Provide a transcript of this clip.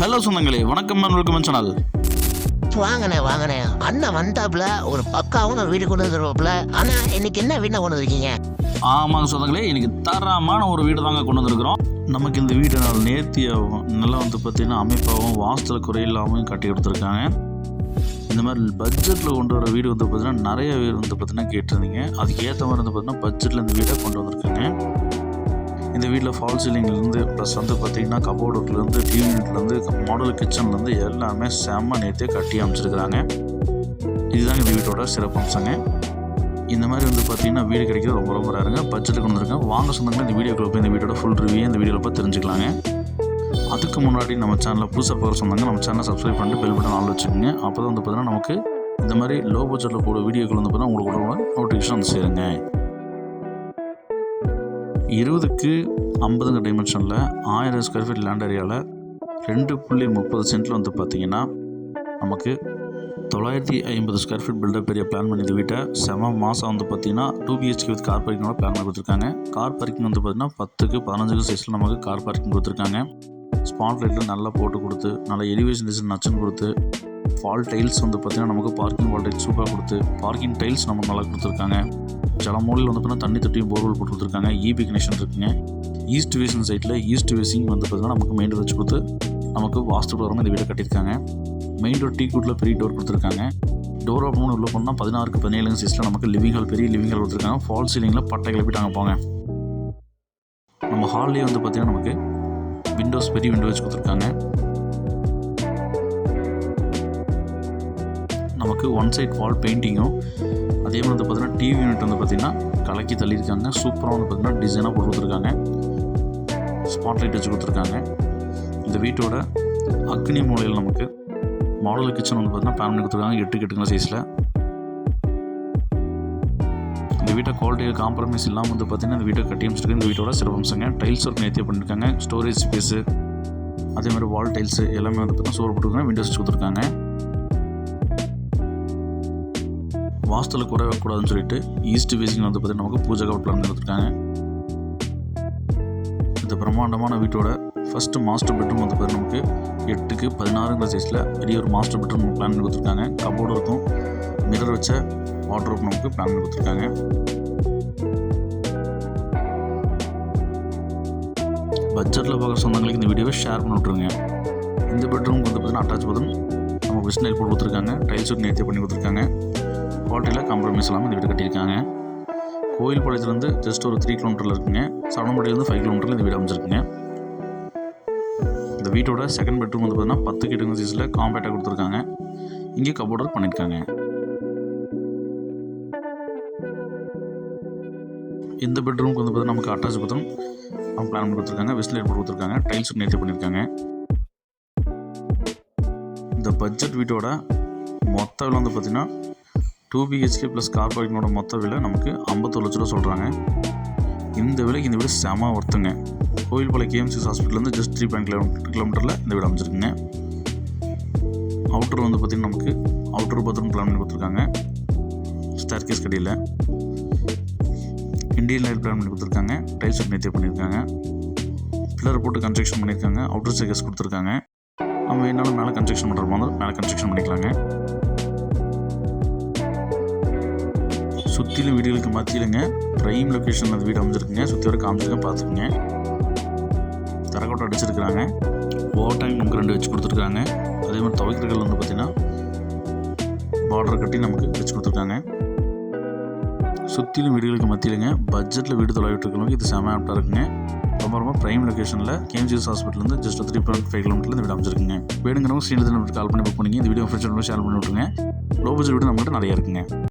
Hello சொந்தங்களே. வணக்கம் welcome channel வாங்கண்ணே வாங்கண்ணே. அண்ணன் வந்தாப்புல ஒரு பக்காவும் ஒரு வீடு கொண்டு வந்துருவாப்புல. ஆனா இன்னைக்கு என்ன வீட்டை கொண்டு வந்திருக்கீங்க? ஆமாங்க சொந்தங்களே இன்னைக்கு தரமான ஒரு வீடு தாங்க கொண்டு வந்திருக்கிறோம். நமக்கு இந்த வீடு நல்ல நேர்த்தியாகவும் நல்லா வந்து பார்த்தீங்கன்னா அமைப்பாகவும் வாஸ்துல குறையில்லாமல் கட்டி கொடுத்துருக்காங்க. இந்த மாதிரி பட்ஜெட்டில் கொண்டு வர வீடு வந்து பார்த்தீங்கன்னா நிறைய பேர் வந்து பார்த்தீங்கன்னா கேட்டிருந்தீங்க. அதுக்கு ஏற்ற மாதிரி வந்து பார்த்தீங்கன்னா பட்ஜெட்டில் இந்த வீடை கொண்டு வந்திருக்காங்க. இந்த வீட்டில் ஃபால் சீலிங்லேருந்து ப்ளஸ் வந்து பார்த்தீங்கன்னா கபோர்டுலேருந்து டிவி யூனிட்லேருந்து மாடல் கிச்சன்லேருந்து எல்லாமே செம்ம நேர்த்தியாக கட்டி அமைச்சிருக்கிறாங்க. இதுதான் இந்த வீட்டோட சிறப்பம்சங்க இந்த மாதிரி வந்து பார்த்தீங்கன்னா வீடு கிடைக்கிறது ரொம்ப ரொம்ப ரேருங்க பட்ஜெட்டுக்கு வந்துருக்கேன் வாங்க சொந்தங்களே இந்த வீடியோக்குள்ள போய் இந்த வீடியோட ஃபுல் ரிவ்யூ இந்த வீடியோவில் பார்த்து தெரிஞ்சுக்கலாங்க. அதுக்கு முன்னாடி நம்ம சேனலில் புதுசாக போகிற சொன்னாங்க நம்ம சேனலை சப்ஸ்கிரைப் பண்ணிட்டு பெல் பட்டன் ஆள் வச்சுக்கோங்க. அப்போ தான் வந்து பார்த்தீங்கன்னா நமக்கு இந்த மாதிரி லோ பட்ஜெட்டில் கூட வீடியோக்கள் வந்து பார்த்தீங்கன்னா உங்களுக்கு நோட்டிஃபிகேஷன் வந்து சேருங்க. இருபதுக்கு ஐம்பதுங்க டைமென்ஷனில் ஆயிரம் ஸ்கொயர் ஃபீட் லேண்ட் ஏரியாவில் ரெண்டு புள்ளி முப்பது சென்ட்டில் வந்து பார்த்தீங்கன்னா நமக்கு தொள்ளாயிரத்தி ஐம்பது square feet built up area plan பண்ணி வீட்டை செம மாதம் வந்து பார்த்திங்கன்னா டூ பிஹெச்கே வித் கார் பார்க்கிங்கோட பிளான் பண்ணி கொடுத்துருக்காங்க. கார் பார்க்கிங் வந்து பார்த்திங்கன்னா பத்துக்கு பதினஞ்சுக்கு சைஸில் நமக்கு கார் பார்க்கிங் கொடுத்துருக்காங்க. ஸ்பாட் லைட்டில் நல்லா போட்டு கொடுத்து நல்லா எலிவேஷன் டிசைன் நச்சுன்னு கொடுத்து ஃபால் டைல்ஸ் வந்து பார்த்திங்கன்னா நமக்கு பார்க்கிங் வால் டைல்ஸ் சூப்பராக கொடுத்து பார்க்கிங் டைல்ஸ் நமக்கு நல்லா கொடுத்துருக்காங்க. ஜலமூலையில் வந்து பார்த்தீங்கன்னா தண்ணி தொட்டியும் போர்வெல் போட்டு கொடுத்துருக்காங்க. இபி e கனெக்ஷன் இருக்குங்க. ஈஸ்ட் வேசிங் சைட்டில் ஈஸ்ட் வேசிங் வந்து பார்த்தீங்கன்னா நமக்கு மெயின் ரோட் வச்சு கொடுத்து நமக்கு வாஸ்து பிரகாரம் இந்த வீடை கட்டியிருக்காங்க. மெயின் டோர் டீ கூட்டில் பெரிய டோர் கொடுத்துருக்காங்க. டோர் ஓப்பன் உள்ள போனால் பதினாறுக்கு பதினேழு சைஸில் நமக்கு லிவிங் ஹால் பெரிய லிவிங் ஹால் கொடுத்துருக்காங்க. ஃபால் சீலிங்கில் பட்டை கிளப்பிட்டாங்க போங்க. நம்ம ஹால்லேயே வந்து பார்த்திங்கன்னா நமக்கு விண்டோஸ் பெரிய விண்டோ வச்சு கொடுத்துருக்காங்க. நமக்கு ஒன் சைட் வால் பெயிண்டிங்கும் அதே மாதிரி வந்து பார்த்தீங்கன்னா டிவி யூனிட் வந்து பார்த்திங்கன்னா கலக்கி தள்ளியிருக்காங்க. சூப்பராக வந்து பார்த்தீங்கன்னா டிசைனாக போட்டு கொடுத்துருக்காங்க. ஸ்பாட்லைட் வச்சு கொடுத்துருக்காங்க. இந்த வீட்டோட அக்னி மூலையில் நமக்கு மாடல் கிச்சன் வந்து பார்த்தீங்கன்னா பேன் பண்ணி கொடுத்துருக்காங்க. எட்டு கெட்டுங்களா சைஸில் இந்த வீட்டை குவாலிட்டியாக காம்ப்ரமைஸ் இல்லாமல் வந்து பார்த்தீங்கன்னா இந்த வீட்டை கட்டி அமைச்சிருக்கு இந்த வீட்டோட சிறப்பம்சங்க டைல்ஸ் ஒர்க் நேர்த்தியாக பண்ணியிருக்காங்க ஸ்டோரேஜ் ஸ்பேஸு அதே மாதிரி வால் டைல்ஸு எல்லாமே வந்து பார்த்திங்கன்னா சோறு போட்டுருக்காங்க. விண்டோஸ் கொடுத்துருக்காங்க. வாஸ்தலில் குறை வரக்கூடாதுன்னு சொல்லிட்டு ஈஸ்ட் ஃபேஸிங் வந்து பார்த்தீங்கன்னா நமக்கு பூஜை கவர் பிளான் கொடுத்துருக்காங்க. இந்த பிரம்மாண்டமான வீட்டோட ஃபஸ்ட்டு மாஸ்டர் பெட்ரூம் வந்து பார்த்தீங்கன்னா நமக்கு எட்டுக்கு பதினாறுங்கிற சைஸில் பெரிய ஒரு மாஸ்டர் பெட்ரூம் பிளான் பண்ணி கொடுத்துருக்காங்க. கபோர்டு இருக்கும். மிரர் வச்ச வாட்ரோப் நமக்கு பிளான் பண்ணி கொடுத்துருக்காங்க. பட்ஜெட்டில் பார்க்குற சொந்தங்களுக்கு இந்த வீடியோவை ஷேர் பண்ணி விட்ருங்க இந்த பெட்ரூம் வந்து பார்த்தீங்கன்னா அட்டாச் பாத்ரூம் நம்ம விஷ்ணு போட்டு கொடுத்துருக்காங்க. டைல்ஸ் ஒர்க் நேர்த்தியாக பண்ணி கொடுத்துருக்காங்க. குவாலிட்டியில் காம்ப்ரமைஸ் இல்லாமல் இந்த வீடு கட்டியிருக்காங்க. கோயில் பாளையத்துலேருந்து ஜஸ்ட் ஒரு த்ரீ கிலோமீட்டரில் இருக்குங்க. சவணம்பட்டியிலேருந்து ஃபைவ் கிலோமீட்டரில் இந்த வீடு அமைச்சிருக்குங்க இந்த வீட்டோட செகண்ட் பெட்ரூம் வந்து பார்த்தீங்கன்னா பத்து கிட்டங்க சைஸில் காம்பேக்டாக கொடுத்துருக்காங்க. இங்கே கபோர்டர் பண்ணியிருக்காங்க. இந்த பெட்ரூமுக்கு வந்து பார்த்தீங்கன்னா நமக்கு அட்டாச் பத்திரம் அவங்க பிளான் பண்ணி கொடுத்துருக்காங்க. வெஸ்ட்லைட் போட்டு கொடுத்துருக்காங்க. டைல்ஸ் நேர்த்தி பண்ணியிருக்காங்க. இந்த பட்ஜெட் வீட்டோட மொத்த விலை வந்து பார்த்திங்கன்னா டூ பிஹெச்கே ப்ளஸ் கார் பார்க்கிங்கோட மொத்த விலை நமக்கு ஐம்பத்தொரு லட்ச ரூபா சொல்கிறாங்க இந்த விலைக்கு இந்த வீடு செம ஒர்த்துங்க கோயில்பாளையம் கேஎம்சிஎஸ் ஹாஸ்பிட்டல்லேருந்து ஜஸ்ட் த்ரீ பாயிண்ட் கிலோமீட்டர் கிலோமீட்டரில் இந்த வீடு அமைச்சிருக்குங்க அவுட்டர் வந்து பார்த்திங்கன்னா நமக்கு அவுட்டர் பாத்ரூம் பிளான் பண்ணி கொடுத்துருக்காங்க. ஸ்டார் கேஸ் கடையில். இண்டியன் லைட் பிளான் பண்ணி கொடுத்துருக்காங்க. டைல்ஸ் நேர்த்தியாக பண்ணியிருக்காங்க. பில்லர் போட்டு கன்ஸ்ட்ரக்ஷன் பண்ணியிருக்காங்க. அவுட்டர் ஸ்டேக்கஸ் கொடுத்துருக்காங்க. நம்ம என்னால் மேலே கன்ஸ்ட்ரக்ஷன் பண்ணுற மாதிரி மேலே கன்ஸ்ட்ரக்ஷன் பண்ணிக்கலாங்க. சுற்றிலும் வீடுகளுக்கு மத்தியிலுங்க. ப்ரைம் லொக்கேஷனில் அந்த வீடு அமைஞ்சிருக்குங்க. சுற்றி வர காமிச்சிருக்க பார்த்துக்குங்க. தரக்கோட்டை அடிச்சிருக்கிறாங்க. ஓவர் டைம் நமக்கு ரெண்டு வச்சு கொடுத்துருக்காங்க. அதே மாதிரி துவைக்கிறதுகள் வந்து பார்த்திங்கன்னா பார்டர் கட்டி நமக்கு வச்சு கொடுத்துருக்காங்க. சுற்றிலும் வீடுகளுக்கு மத்தியிலுங்க. பட்ஜெட்டில் வீடு தொலைவிட்டு இருக்கிறவங்க இது செம ஆப்டாக இருக்குங்க. ரொம்ப ரொம்ப ப்ரைம் லொக்கேஷனில் கேம்ஜிஎஸ் ஹாஸ்பிட்டலேருந்து ஜஸ்ட் த்ரீ பாயிண்ட் ஃபைவ் கிலோமீட்டரில் இந்த வீடு அமைச்சிருக்குங்க வேணுங்கிறவங்க ஸ்ரீநிதி நம்மளுக்கு கால் பண்ணி புக் பண்ணிங்க இந்த வீடியோ ஃப்ரெண்ட்ஸ் ஷேர் பண்ணி விட்டுருங்க. லோ பட்ஜெட் வீடு நம்மகிட்ட நிறையா இருக்குங்க.